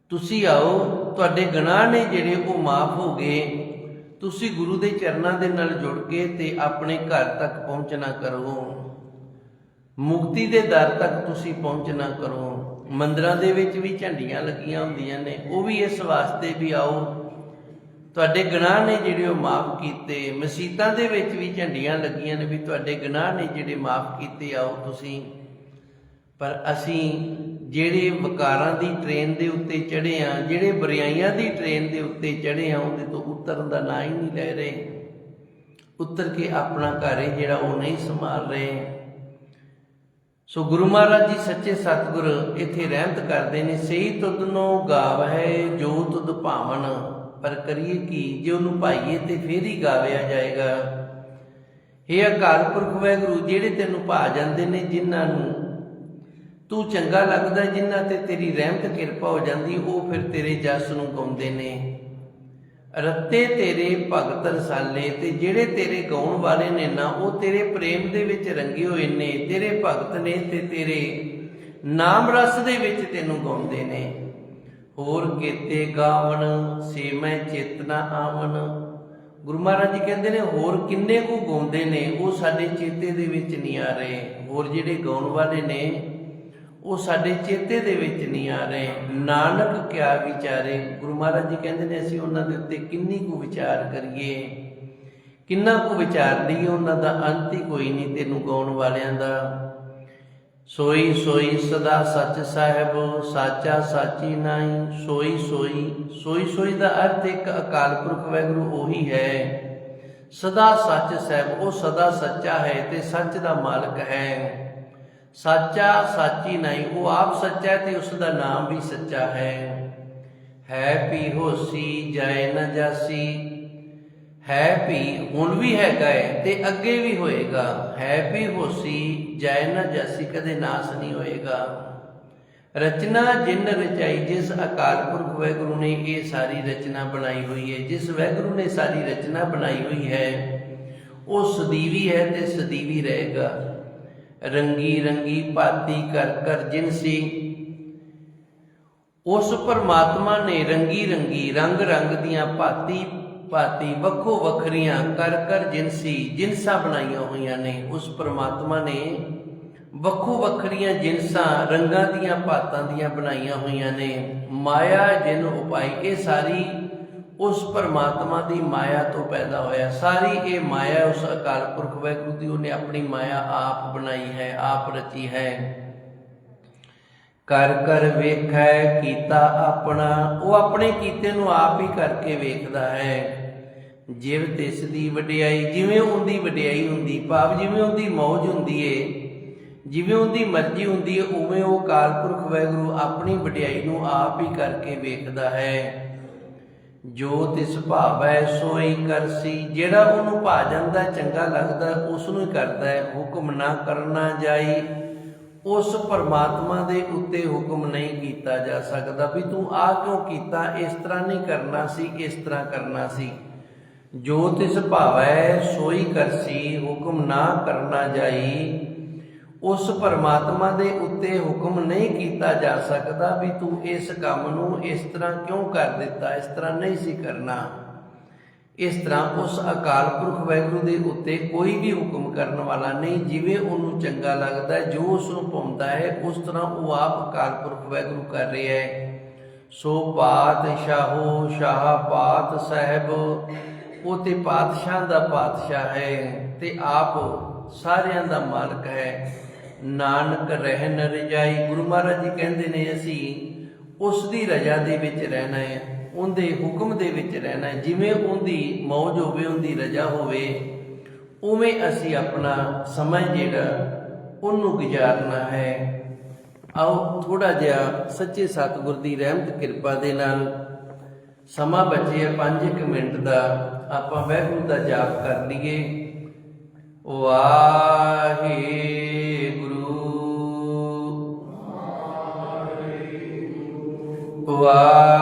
ਤੁਸੀਂ ਆਓ, ਤੁਹਾਡੇ ਗੁਨਾਹ ਨੇ ਜਿਹੜੇ ਉਹ ਮਾਫ ਹੋ ਗਏ। ਤੁਸੀਂ ਗੁਰੂ ਦੇ ਚਰਨਾਂ ਦੇ ਨਾਲ ਜੁੜ ਕੇ ਤੇ ਆਪਣੇ ਘਰ ਤੱਕ ਪਹੁੰਚਣਾ ਕਰੋ। ਮੁਕਤੀ ਦੇ ਦਰ ਤੱਕ ਤੁਸੀਂ ਪਹੁੰਚਣਾ ਕਰੋ। ਮੰਦਰਾਂ ਦੇ ਵਿੱਚ ਵੀ ਝੰਡੀਆਂ ਲੱਗੀਆਂ ਹੁੰਦੀਆਂ ਨੇ। ਉਹ ਵੀ ਇਸ ਵਾਸਤੇ ਵੀ ਆਓ। ਤੁਹਾਡੇ ਗੁਨਾਹ ਨੇ ਜਿਹੜੇ ਉਹ ਮਾਫ ਕੀਤੇ, ਮਸੀਤਾਂ ਦੇ ਵਿੱਚ ਵੀ ਝੰਡੀਆਂ ਲੱਗੀਆਂ ਨੇ ਵੀ ਤੁਹਾਡੇ ਗੁਨਾਹ ਨੇ ਜਿਹੜੇ ਮਾਫ ਕੀਤੇ, ਆਓ ਤੁਸੀਂ। ਪਰ ਅਸੀਂ ਜਿਹੜੇ ਵਕਾਰਾਂ ਦੀ ਟ੍ਰੇਨ ਦੇ ਉੱਤੇ ਚੜ੍ਹੇ ਆ ਜਿਹੜੇ ਬਰਿਆਈਆਂ ਦੀ ਟ੍ਰੇਨ ਦੇ ਉੱਤੇ ਚੜ੍ਹੇ ਆ ਉਹਦੇ ਤੋਂ ਉਤਰਨ ਦਾ ਨਾਂ ਹੀ ਨਹੀਂ ਲੈ ਰਹੇ। ਉਤਰ ਕੇ ਆਪਣਾ ਘਰ ਹੈ ਜਿਹੜਾ ਉਹ ਨਹੀਂ ਸੰਭਾਲ ਰਹੇ। ਸੋ ਗੁਰੂ ਮਹਾਰਾਜ ਜੀ ਸੱਚੇ ਸਤਿਗੁਰ ਇੱਥੇ ਰਹਿਮਤ ਕਰਦੇ ਨੇ, ਸਹੀ ਤੁਧ ਤੁਧਨੋ ਗਾਵ ਹੈ ਜੋ ਤੁਧ ਭਾਵਨ। ਪਰ ਕਰੀਏ ਕੀ? ਜੇ ਉਹਨੂੰ ਪਾਈਏ ਤੇ ਫੇਰ ਹੀ ਗਾਵਿਆ ਜਾਏਗਾ। ਇਹ ਅਕਾਲ ਪੁਰਖ ਵਾਹਿਗੁਰੂ, ਜਿਹੜੇ ਤੈਨੂੰ ਭਾ ਜਾਂਦੇ ਨੇ, ਜਿਨ੍ਹਾਂ ਨੂੰ ਤੂੰ ਚੰਗਾ ਲੱਗਦਾ, ਜਿਨ੍ਹਾਂ ਤੇ ਤੇਰੀ ਰਹਿਮਤ ਕਿਰਪਾ ਹੋ ਜਾਂਦੀ, ਉਹ ਫਿਰ ਤੇਰੇ ਜਸ ਨੂੰ ਗਾਉਂਦੇ ਨੇ। ਰੱਤੇ ਤੇਰੇ ਭਗਤ ਰਸਾਲੇ ਤੇ ਜਿਹੜੇ ਤੇਰੇ ਗਾਉਣ ਵਾਲੇ ਨੇ ਨਾ, ਉਹ ਤੇਰੇ ਪ੍ਰੇਮ ਦੇ ਵਿੱਚ ਰੰਗੇ ਹੋਏ ਨੇ, ਤੇਰੇ ਭਗਤ ਨੇ ਤੇ ਤੇਰੇ ਨਾਮ ਰਸ ਦੇ ਵਿੱਚ ਤੈਨੂੰ ਗਾਉਂਦੇ ਨੇ। ਹੋਰ ਕੀਤੇ ਗਾਵਣ, ਸੇ ਚੇਤਨਾ ਆਵਣ। ਗੁਰੂ ਮਹਾਰਾਜ ਜੀ ਕਹਿੰਦੇ ਨੇ, ਹੋਰ ਕਿੰਨੇ ਕੁ ਗਾਉਂਦੇ ਨੇ, ਉਹ ਸਾਡੇ ਚੇਤੇ ਦੇ ਵਿੱਚ ਨਹੀਂ ਆ ਰਹੇ। ਹੋਰ ਜਿਹੜੇ ਗਾਉਣ ਵਾਲੇ ਨੇ, ਉਹ ਸਾਡੇ ਚੇਤੇ ਦੇ ਵਿੱਚ ਨਹੀਂ ਆ ਰਹੇ। ਨਾਨਕ ਕਿਆ ਵਿਚਾਰੇ। ਗੁਰੂ ਮਹਾਰਾਜ ਜੀ ਕਹਿੰਦੇ ਨੇ, ਅਸੀਂ ਉਹਨਾਂ ਦੇ ਉੱਤੇ ਕਿੰਨੀ ਕੁ ਵਿਚਾਰ ਕਰੀਏ। ਕਿੰਨਾ ਕੁ ਵਿਚਾਰ ਲਈਏ ਉਹਨਾਂ ਦਾ ਅੰਤ ਹੀ ਕੋਈ ਨਹੀਂ ਤੈਨੂੰ ਗਾਉਣ ਵਾਲਿਆਂ ਦਾ। ਸੋਈ ਸੋਈ ਸਦਾ ਸੱਚ ਸਾਹਿਬ, ਸਾਚਾ ਸਾਚੀ ਨਾਈ ਸੋਈ ਸੋਈ ਸੋਈ ਸੋਈ ਦਾ ਅਰਥ ਇੱਕ ਅਕਾਲ ਪੁਰਖ ਵੈਗੁਰੂ ਉਹੀ ਹੈ। ਸਦਾ ਸੱਚ ਸਾਹਿਬ, ਉਹ ਸਦਾ ਸੱਚਾ ਹੈ ਤੇ ਸੱਚ ਦਾ ਮਾਲਕ ਹੈ। ਸਾਚਾ ਸਾਚੀ ਨਹੀਂ, ਉਹ ਆਪ ਸੱਚਾ ਹੈ ਤੇ ਉਸ ਦਾ ਨਾਮ ਵੀ ਸੱਚਾ ਹੈ। ਹੈ ਪੀ ਹੋਸੀ, ਜਾਏ ਨਾ ਜਾਸੀ। ਹੈ ਪੀ ਹੁਣ ਵੀ ਹੈਗਾ ਹੈ ਤੇ ਅੱਗੇ ਵੀ ਹੋਏਗਾ। ਹੈ ਪੀ ਹੋਸੀ ਜਾਏ ਨਾ ਜਾਸੀ, ਕਦੇ ਨਾਸ ਨਹੀਂ ਹੋਏਗਾ। ਰਚਨਾ ਜਿਨ ਰਚਾਈ, ਜਿਸ ਅਕਾਲ ਪੁਰਖ ਵਾਹਿਗੁਰੂ ਨੇ ਇਹ ਸਾਰੀ ਰਚਨਾ ਬਣਾਈ ਹੋਈ ਹੈ। ਜਿਸ ਵਾਹਿਗੁਰੂ ਨੇ ਸਾਰੀ ਰਚਨਾ ਬਣਾਈ ਹੋਈ ਹੈ, ਉਹ ਸਦੀਵੀ ਹੈ ਤੇ ਸਦੀਵੀ ਰਹੇਗਾ। ਰੰਗੀ ਰੰਗੀ ਪਾਤੀ ਕਰ ਕਰ ਜਿਨਸੀ ਉਸ ਪਰਮਾਤਮਾ ਨੇ ਰੰਗੀ ਰੰਗੀ ਰੰਗ ਰੰਗ ਦੀਆਂ ਭਾਤੀ ਭਾਤੀ ਵੱਖੋ ਵੱਖਰੀਆਂ ਕਰ ਕਰ ਜਿਨਸੀ ਜਿਨਸਾਂ ਬਣਾਈਆਂ ਹੋਈਆਂ ਨੇ, ਉਸ ਪਰਮਾਤਮਾ ਨੇ ਵੱਖੋ ਵੱਖਰੀਆਂ ਜਿਨਸਾਂ ਰੰਗਾਂ ਦੀਆਂ ਭਾਤਾਂ ਦੀਆਂ ਬਣਾਈਆਂ ਹੋਈਆਂ ਨੇ, ਮਾਇਆ ਜਿਨ ਉਪਾਈ, ਇਹ ਸਾਰੀ ਉਸ ਪਰਮਾਤਮਾ ਦੀ ਮਾਇਆ ਤੋਂ ਪੈਦਾ ਹੋਇਆ। ਸਾਰੀ ਇਹ ਮਾਇਆ ਉਸ ਅਕਾਲ ਪੁਰਖ ਵਾਹਿਗੁਰੂ ਦੀ, ਉਹਨੇ ਆਪਣੀ ਮਾਇਆ ਆਪ ਬਣਾਈ ਹੈ, ਆਪ ਰਚੀ ਹੈ। ਕਰ ਕਰ ਵੇਖੈ, ਕੀਤਾ ਆਪਣਾ, ਉਹ ਆਪਣੇ ਕੀਤੇ ਨੂੰ ਆਪ ਹੀ ਕਰਕੇ ਵੇਖਦਾ ਹੈ। ਜਿਵ ਤਿਸ ਦੀ ਵਡਿਆਈ, ਜਿਵੇਂ ਉਹਦੀ ਵਡਿਆਈ ਹੁੰਦੀ, ਭਾਵ ਜਿਵੇਂ ਉਹਦੀ ਮੌਜ ਹੁੰਦੀ ਏ, ਜਿਵੇਂ ਉਹਦੀ ਮਰਜ਼ੀ ਹੁੰਦੀ ਏ, ਉਵੇਂ ਉਹ ਕਾਲ ਪੁਰਖ ਵਾਹਿਗੁਰੂ ਆਪਣੀ ਵਡਿਆਈ ਨੂੰ ਆਪ ਹੀ ਕਰਕੇ ਵੇਖਦਾ ਹੈ। ਜੋ ਤਿਸ ਭਾਵੈ ਸੋਈ ਕਰਸੀ ਜਿਹੜਾ ਉਹਨੂੰ ਭਾ ਜਾਂਦਾ, ਚੰਗਾ ਲੱਗਦਾ, ਉਸ ਨੂੰ ਹੀ ਕਰਦਾ ਹੈ, ਹੁਕਮ ਨਾ ਕਰਨਾ ਜਾਈ। ਉਸ ਪਰਮਾਤਮਾ ਦੇ ਉੱਤੇ ਹੁਕਮ ਨਹੀਂ ਕੀਤਾ ਜਾ ਸਕਦਾ ਵੀ ਤੂੰ ਆ ਕਿਉਂ ਕੀਤਾ, ਇਸ ਤਰ੍ਹਾਂ ਨਹੀਂ ਕਰਨਾ ਸੀ, ਇਸ ਤਰ੍ਹਾਂ ਕਰਨਾ ਸੀ। ਜੋ ਤਿਸ ਭਾਵੈ ਸੋਈ ਕਰਸੀ, ਹੁਕਮ ਨਾ ਕਰਨਾ ਜਾਈ, ਉਸ ਪਰਮਾਤਮਾ ਦੇ ਉੱਤੇ ਹੁਕਮ ਨਹੀਂ ਕੀਤਾ ਜਾ ਸਕਦਾ ਵੀ ਤੂੰ ਇਸ ਕੰਮ ਨੂੰ ਇਸ ਤਰ੍ਹਾਂ ਕਿਉਂ ਕਰ ਦਿੱਤਾ, ਇਸ ਤਰ੍ਹਾਂ ਨਹੀਂ ਸੀ ਕਰਨਾ। ਇਸ ਤਰ੍ਹਾਂ ਉਸ ਅਕਾਲ ਪੁਰਖ ਵਾਹਿਗੁਰੂ ਦੇ ਉੱਤੇ ਕੋਈ ਵੀ ਹੁਕਮ ਕਰਨ ਵਾਲਾ ਨਹੀਂ, ਜਿਵੇਂ ਉਹਨੂੰ ਚੰਗਾ ਲੱਗਦਾ ਹੈ ਜੋ ਉਸ ਨੂੰ ਪਾਉਂਦਾ ਹੈ, ਉਸ ਤਰ੍ਹਾਂ ਉਹ ਆਪ ਅਕਾਲ ਪੁਰਖ ਵਾਹਿਗੁਰੂ ਕਰ ਰਿਹਾ ਹੈ। ਸੋ ਪਾਤ ਪਾਤਸ਼ਾਹੋ ਸ਼ਾਹ ਪਾਤ ਸਾਹਿਬ। ਉਹ ਤੇ ਪਾਤਸ਼ਾਹ ਦਾ ਪਾਤਸ਼ਾਹ ਹੈ ਤੇ ਆਪ ਸਾਰਿਆਂ ਦਾ ਮਾਲਕ ਹੈ। ਨਾਨਕ ਰਹਿ ਰਜਾਈ। ਗੁਰੂ ਮਹਾਰਾਜ ਜੀ ਕਹਿੰਦੇ ਨੇ ਅਸੀਂ ਉਸ ਦੀ ਰਜਾ ਦੇ ਵਿੱਚ ਰਹਿਣਾ ਹੈ, ਉਹਦੇ ਹੁਕਮ ਦੇ ਵਿੱਚ ਰਹਿਣਾ ਹੈ। ਜਿਵੇਂ ਉਹਦੀ ਮੌਜ ਹੋਵੇ, ਉਹਦੀ ਰਜਾ ਹੋਵੇ, ਉਵੇਂ ਅਸੀਂ ਆਪਣਾ ਸਮਾਂ ਜਿਹੜਾ ਉਹਨੂੰ ਗੁਜ਼ਾਰਨਾ ਹੈ। ਆਓ ਥੋੜਾ ਜਿਹਾ ਸੱਚੇ ਸਤਿਗੁਰ ਦੀ ਰਹਿਮਤ, ਕਿਰਪਾ ਦੇ ਨਾਲ ਸਮਾਂ ਬਚਿਆ 5 ਮਿੰਟ ਦਾ ਆਪਾਂ ਵਾਹਿਗੁਰੂ ਦਾ ਜਾਪ ਕਰ ਲਈਏ। ਵਾਹਿਗੁਰੂ। ਵਾਹਿਗੁਰੂ।